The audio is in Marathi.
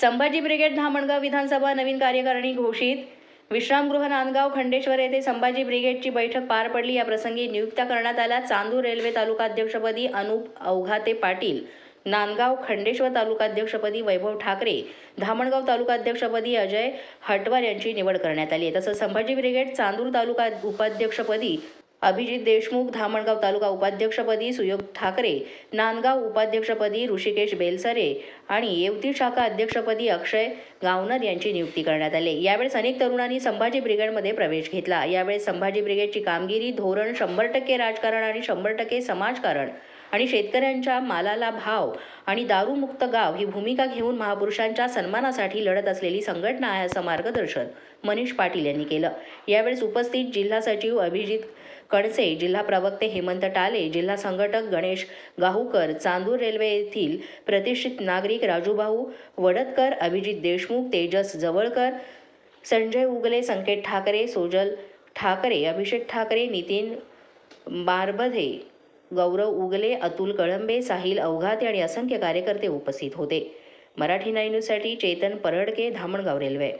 संभाजी ब्रिगेड धामणगाव विधानसभा नवीन कार्यकारिणी घोषित. विश्रामगृह नांदगाव खंडेश्वर येथे संभाजी ब्रिगेडची बैठक पार पडली. या प्रसंगी नियुक्त्या करण्यात आल्या चांदूर रेल्वे तालुका अध्यक्षपदी अनुप अवघाते पाटील नांदगाव खंडेश्वर तालुका अध्यक्षपदी वैभव ठाकरे धामणगाव तालुकाध्यक्षपदी अजय हटवार यांची निवड करण्यात आली आहे. तसंच संभाजी ब्रिगेड चांदूर तालुका उपाध्यक्षपदी अभिजित देशमुख धामणगाव तालुका उपाध्यक्षपदी सुयोग ठाकरे नांदगाव उपाध्यक्षपदी ऋषिकेश बेलसरे आणि येवती शाखा अध्यक्षपदी अक्षय गावनर यांची नियुक्ती करण्यात आली. यावेळेस अनेक तरुणांनी संभाजी ब्रिगेडमध्ये प्रवेश घेतला. यावेळेस संभाजी ब्रिगेडची कामगिरी धोरण शंभर टक्के राजकारण आणि शंभर टक्के समाजकारण आणि शेतकऱ्यांच्या मालाला भाव आणि दारूमुक्त गाव ही भूमिका घेऊन महापुरुषांच्या सन्मानासाठी लढत असलेली संघटना आहे असं मार्गदर्शन मनीष पाटील यांनी केलं. यावेळेस उपस्थित जिल्हा सचिव अभिजित कणसे जिल्हा प्रवक्ते हेमंत टाले जिल्हा संघटक गणेश गाहूकर चांदूर रेल्वे येथील प्रतिष्ठित नागरिक राजूभाऊ वडतकर अभिजित देशमुख तेजस जवळकर संजय उगले संकेत ठाकरे सोजल ठाकरे अभिषेक ठाकरे नितीन बारबधे गौरव उगले अतुल कळंबे साहिल अवघाते आणि असंख्य कार्यकर्ते उपस्थित होते. मराठी नाईन्यूजसाठी चेतन परडके धामणगाव रेल्वे.